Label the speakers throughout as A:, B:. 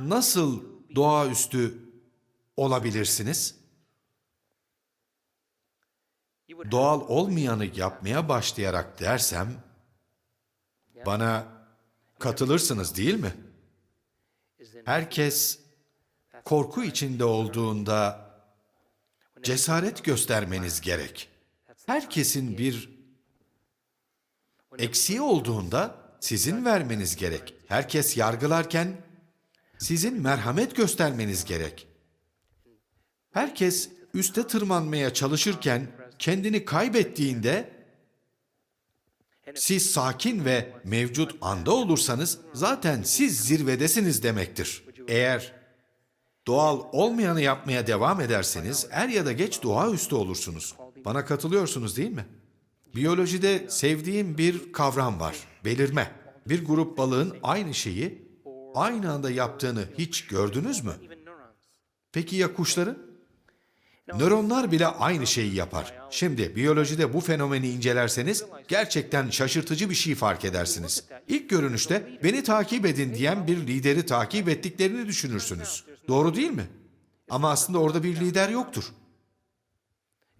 A: nasıl doğaüstü olabilirsiniz? Doğal olmayanı yapmaya başlayarak dersem bana katılırsınız değil mi? Herkes korku içinde olduğunda cesaret göstermeniz gerek. Herkesin bir eksiği olduğunda sizin vermeniz gerek. Herkes yargılarken sizin merhamet göstermeniz gerek. Herkes üste tırmanmaya çalışırken kendini kaybettiğinde siz sakin ve mevcut anda olursanız zaten siz zirvedesiniz demektir. Eğer doğal olmayanı yapmaya devam ederseniz er ya da geç doğaüstü olursunuz. Bana katılıyorsunuz değil mi? Biyolojide sevdiğim bir kavram var. Belirme. Bir grup balığın aynı şeyi aynı anda yaptığını hiç gördünüz mü? Peki ya kuşların? Nöronlar bile aynı şeyi yapar. Şimdi biyolojide bu fenomeni incelerseniz gerçekten şaşırtıcı bir şey fark edersiniz. İlk görünüşte beni takip edin diyen bir lideri takip ettiklerini düşünürsünüz. Doğru değil mi? Ama aslında orada bir lider yoktur.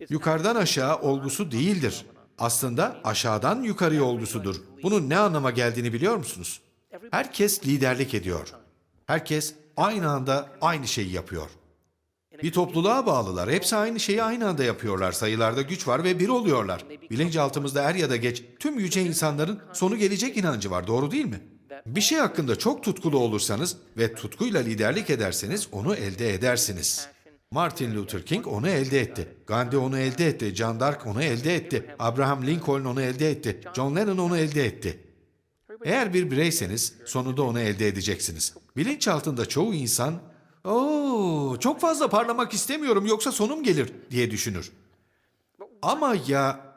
A: Yukarıdan aşağı olgusu değildir. Aslında aşağıdan yukarıya olgusudur. Bunun ne anlama geldiğini biliyor musunuz? Herkes liderlik ediyor. Herkes aynı anda aynı şeyi yapıyor. Bir topluluğa bağlılar. Hepsi aynı şeyi aynı anda yapıyorlar. Sayılarda güç var ve bir oluyorlar. Bilinçaltımızda er ya da geç tüm yüce insanların sonu gelecek inancı var. Doğru değil mi? Bir şey hakkında çok tutkulu olursanız ve tutkuyla liderlik ederseniz onu elde edersiniz. Martin Luther King onu elde etti. Gandhi onu elde etti. John Dark onu elde etti. Abraham Lincoln onu elde etti. John Lennon onu elde etti. Eğer bir bireyseniz sonunda onu elde edeceksiniz. Bilinçaltında çoğu insan "Oo, çok fazla parlamak istemiyorum yoksa sonum gelir." diye düşünür. Ama ya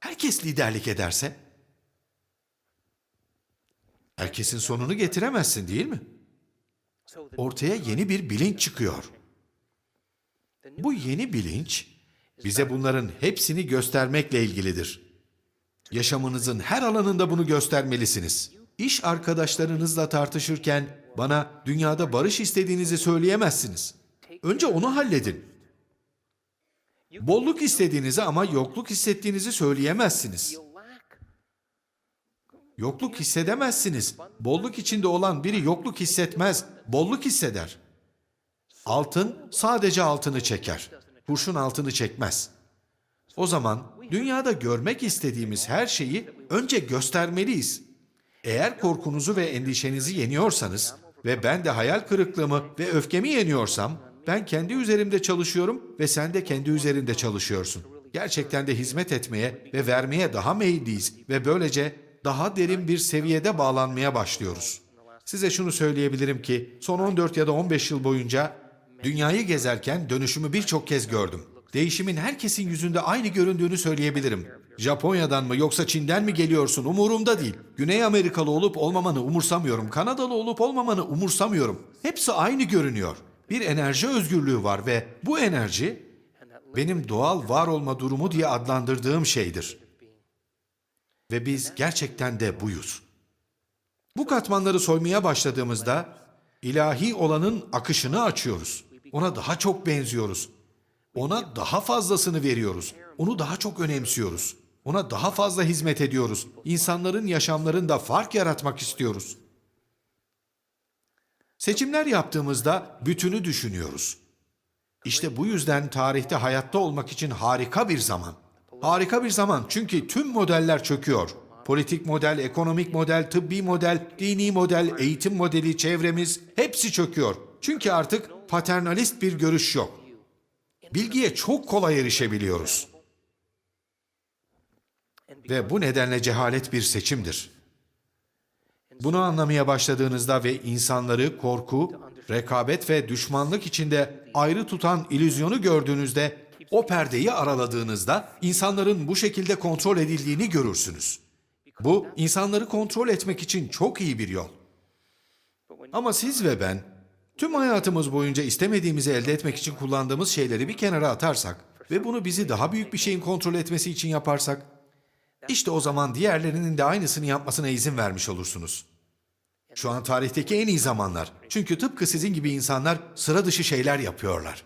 A: herkes liderlik ederse? Herkesin sonunu getiremezsin değil mi? Ortaya yeni bir bilinç çıkıyor. Bu yeni bilinç bize bunların hepsini göstermekle ilgilidir. Yaşamınızın her alanında bunu göstermelisiniz. İş arkadaşlarınızla tartışırken bana dünyada barış istediğinizi söyleyemezsiniz. Önce onu halledin. Bolluk istediğinizi ama yokluk hissettiğinizi söyleyemezsiniz. Yokluk hissedemezsiniz. Bolluk içinde olan biri yokluk hissetmez, bolluk hisseder. Altın sadece altını çeker. Kurşun altını çekmez. O zaman dünyada görmek istediğimiz her şeyi önce göstermeliyiz. Eğer korkunuzu ve endişenizi yeniyorsanız ve ben de hayal kırıklığımı ve öfkemi yeniyorsam, ben kendi üzerimde çalışıyorum ve sen de kendi üzerinde çalışıyorsun. Gerçekten de hizmet etmeye ve vermeye daha meyilliyiz ve böylece daha derin bir seviyede bağlanmaya başlıyoruz. Size şunu söyleyebilirim ki son 14 ya da 15 yıl boyunca dünyayı gezerken dönüşümü birçok kez gördüm. Değişimin herkesin yüzünde aynı göründüğünü söyleyebilirim. Japonya'dan mı yoksa Çin'den mi geliyorsun umurumda değil. Güney Amerikalı olup olmamanı umursamıyorum. Kanadalı olup olmamanı umursamıyorum. Hepsi aynı görünüyor. Bir enerji özgürlüğü var ve bu enerji benim doğal var olma durumu diye adlandırdığım şeydir. Ve biz gerçekten de buyuz. Bu katmanları soymaya başladığımızda ilahi olanın akışını açıyoruz. Ona daha çok benziyoruz. Ona daha fazlasını veriyoruz. Onu daha çok önemsiyoruz. Ona daha fazla hizmet ediyoruz. İnsanların yaşamlarında fark yaratmak istiyoruz. Seçimler yaptığımızda bütünü düşünüyoruz. İşte bu yüzden tarihte hayatta olmak için harika bir zaman. Harika bir zaman çünkü tüm modeller çöküyor. Politik model, ekonomik model, tıbbi model, dini model, eğitim modeli, çevremiz hepsi çöküyor. Çünkü artık paternalist bir görüş yok. Bilgiye çok kolay erişebiliyoruz. Ve bu nedenle cehalet bir seçimdir. Bunu anlamaya başladığınızda ve insanları korku, rekabet ve düşmanlık içinde ayrı tutan ilüzyonu gördüğünüzde, o perdeyi araladığınızda insanların bu şekilde kontrol edildiğini görürsünüz. Bu insanları kontrol etmek için çok iyi bir yol. Ama siz ve ben tüm hayatımız boyunca istemediğimizi elde etmek için kullandığımız şeyleri bir kenara atarsak ve bunu bizi daha büyük bir şeyin kontrol etmesi için yaparsak, işte o zaman diğerlerinin de aynısını yapmasına izin vermiş olursunuz. Şu an tarihteki en iyi zamanlar. Çünkü tıpkı sizin gibi insanlar sıra dışı şeyler yapıyorlar.